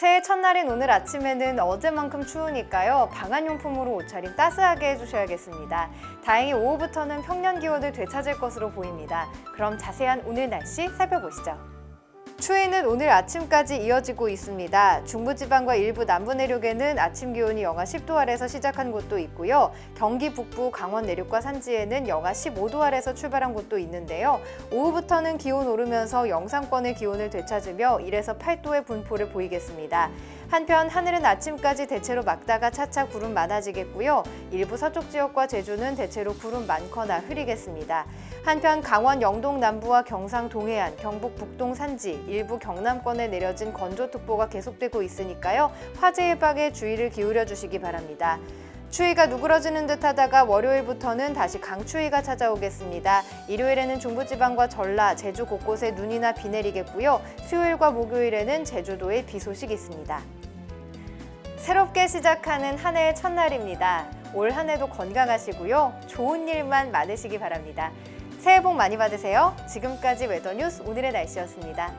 새해의 첫날인 오늘 아침에는 어제만큼 추우니까요. 방한용품으로 옷차림 따스하게 해주셔야겠습니다. 다행히 오후부터는 평년 기온을 되찾을 것으로 보입니다. 그럼 자세한 오늘 날씨 살펴보시죠. 추위는 오늘 아침까지 이어지고 있습니다. 중부지방과 일부 남부 내륙에는 아침 기온이 영하 10도 아래서 시작한 곳도 있고요. 경기 북부, 강원 내륙과 산지에는 영하 15도 아래서 출발한 곳도 있는데요. 오후부터는 기온 오르면서 영상권의 기온을 되찾으며 1에서 8도의 분포를 보이겠습니다. 한편 하늘은 아침까지 대체로 맑다가 차차 구름 많아지겠고요. 일부 서쪽 지역과 제주는 대체로 구름 많거나 흐리겠습니다. 한편 강원 영동 남부와 경상 동해안, 경북 북동 산지, 일부 경남권에 내려진 건조특보가 계속되고 있으니까요. 화재 예방에 주의를 기울여 주시기 바랍니다. 추위가 누그러지는 듯 하다가 월요일부터는 다시 강추위가 찾아오겠습니다. 일요일에는 중부지방과 전라, 제주 곳곳에 눈이나 비 내리겠고요. 수요일과 목요일에는 제주도에 비 소식이 있습니다. 새롭게 시작하는 한 해의 첫날입니다. 올 한 해도 건강하시고요. 좋은 일만 많으시기 바랍니다. 새해 복 많이 받으세요. 지금까지 웨더뉴스 오늘의 날씨였습니다.